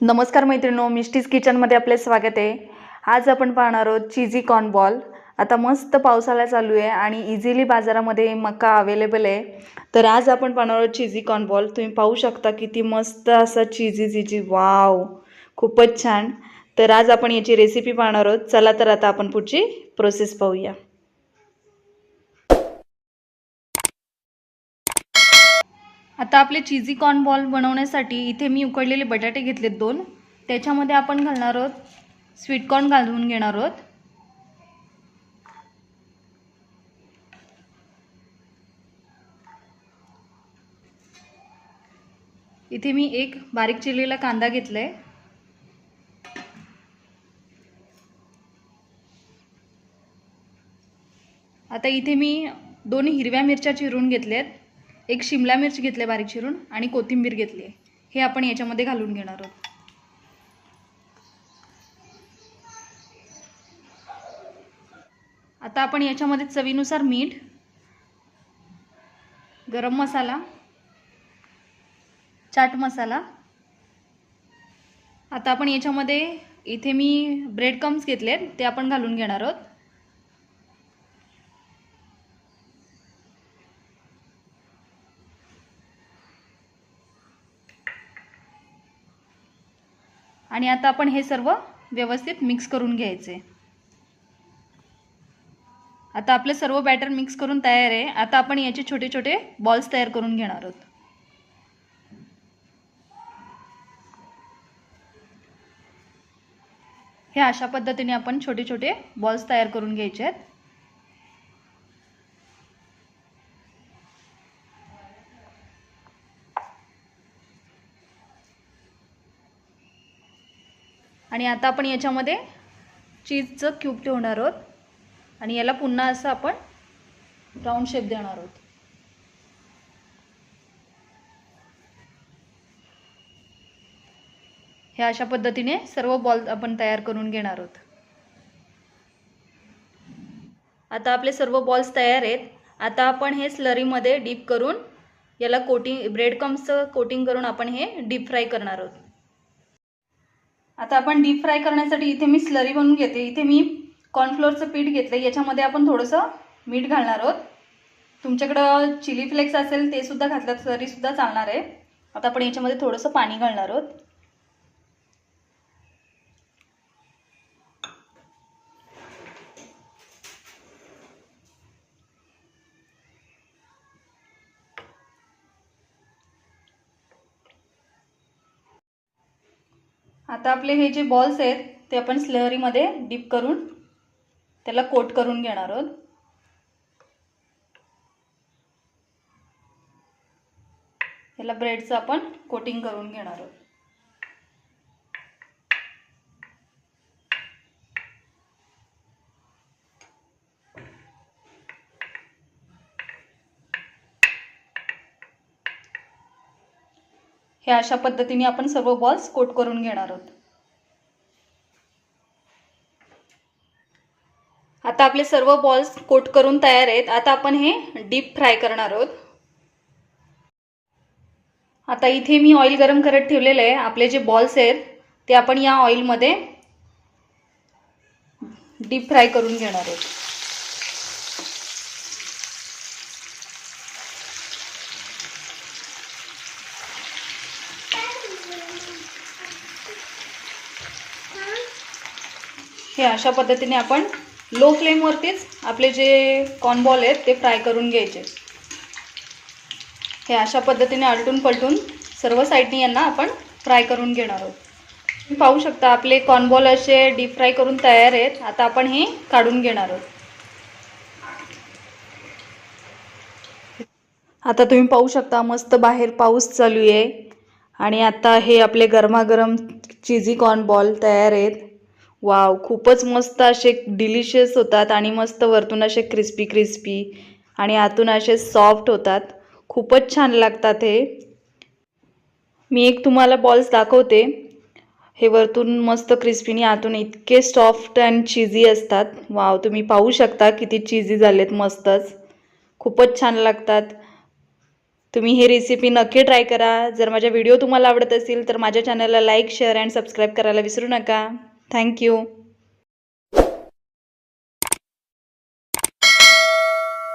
नमस्कार मैत्रिणो मिस्टीज किचनमध्ये आपले स्वागत आहे. आज आपण पाहणार आहोत चिझी कॉर्न बॉल. आता मस्त पावसाळा चालू आहे आणि इझिली बाजारामध्ये मका अवेलेबल आहे. तर आज आपण पाहणार आहोत चिझी कॉर्न बॉल. तुम्ही पाहू शकता किती मस्त असा चिझी चिझी वाव! खूपच छान. तर आज आपण याची रेसिपी पाहणार आहोत. चला तर आता आपण पुढची प्रोसेस पाहूया. आता आपले चिझी कॉर्न बॉल बनवण्यासाठी इथे मी उकडलेले बटाटे घेतलेत दोन. त्याच्यामध्ये आपण घालणार आहोत स्वीट कॉर्न घालून घेणार आहोत. इथे मी एक बारीक चिरलेला कांदा घेतलाय. आता इथे मी दोन हिरव्या मिरच्या चिरून घेतल्यात. एक शिमला मिरची घेतली आहे बारीक चिरून आणि कोथिंबीर घेतली. आहे हे आपण याच्यामध्ये घालून घेणार आहोत. आता आपण याच्यामध्ये चवीनुसार मीठ गरम मसाला चाट मसाला. आता आपण याच्यामध्ये इथे मी ब्रेड कम्स घेतले ते आपण घालून घेणार आहोत. आणि आता आपण हे सर्व व्यवस्थित मिक्स करून घ्यायचे. आता आपले सर्व बॅटर मिक्स करून तयार आहे. आता आपण याचे छोटे छोटे बॉल्स तयार करून घेणार आहोत. हे अशा पद्धतीने आपण छोटे छोटे बॉल्स तयार करून घ्यायचे आहेत. आणि आता आपण याच्यामध्ये चीजचं क्यूब ठेवणार आहोत. आणि याला पुन्हा असं आपण राऊंड शेप देणार आहोत. हे अशा पद्धतीने सर्व बॉल आपण तयार करून घेणार आहोत. आता आपले सर्व बॉल्स तयार आहेत. आता आपण हे स्लरीमध्ये डीप करून याला कोटिंग ब्रेड कम्सचं कोटिंग करून आपण हे डीप फ्राय करणार आहोत. आता आपण डीप फ्राय करण्यासाठी इथे मी स्लरी बनवून घेते. इथे मी कॉर्नफ्लोअरचं पीठ घेतलं याच्यामध्ये आपण थोडंसं मीठ घालणार आहोत. तुमच्याकडं चिली फ्लेक्स असेल ते सुद्धा घातलं तरीसुद्धा चालणार आहे. आता आपण याच्यामध्ये थोडंसं पाणी घालणार आहोत. आता आपले हे जे बॉल्स आहेत ते आपण स्लहरीमध्ये डीप करून त्याला कोट करून घेणार आहोत. याला ब्रेडचं आपण कोटिंग करून घेणार आहोत. हे अशा पद्धतीने आपण सर्व बॉल्स कोट करून घेणार आहोत. आता आपले सर्व बॉल्स कोट करून तयार आहेत. आता आपण हे डीप फ्राय करणार आहोत. आता इथे मी ऑइल गरम करत ठेवलेलं आहे. आपले जे बॉल्स आहेत ते आपण या ऑइलमध्ये डीप फ्राय करून घेणार आहोत. हे अशा पद्धतीने आपण लो फ्लेमवरतीच आपले जे कॉर्नबॉल आहेत ते फ्राय करून घ्यायचे. हे अशा पद्धतीने आलटून पलटून सर्व साईडनी यांना आपण फ्राय करून घेणार आहोत. तुम्ही पाहू शकता आपले कॉर्नबॉल असे डीप फ्राय करून तयार आहेत. आता आपण हे काढून घेणार आहोत. आता तुम्ही पाहू शकता मस्त बाहेर पाऊस चालू आहे. आणि आता हे आपले गरमागरम चिझी कॉर्नबॉल तयार आहेत. वाव खूपच मस्त असे डिलिशियस होतात आणि मस्त वरतून असे क्रिस्पी क्रिस्पी आणि आतून असे सॉफ्ट होतात. खूपच छान लागतात हे. मी एक तुम्हाला बॉल्स दाखवते. हे वरतून मस्त क्रिस्पीनी आतून इतके सॉफ्ट अँड चिझी असतात. वाव तुम्ही पाहू शकता किती चिझी झालेत मस्तच. खूपच छान लागतात. तुम्ही ही रेसिपी नक्की ट्राय करा. जर माझ्या व्हिडिओ तुम्हाला आवडत असेल तर माझ्या चॅनलला लाईक शेअर अँड सबस्क्राईब करायला विसरू नका. Thank you.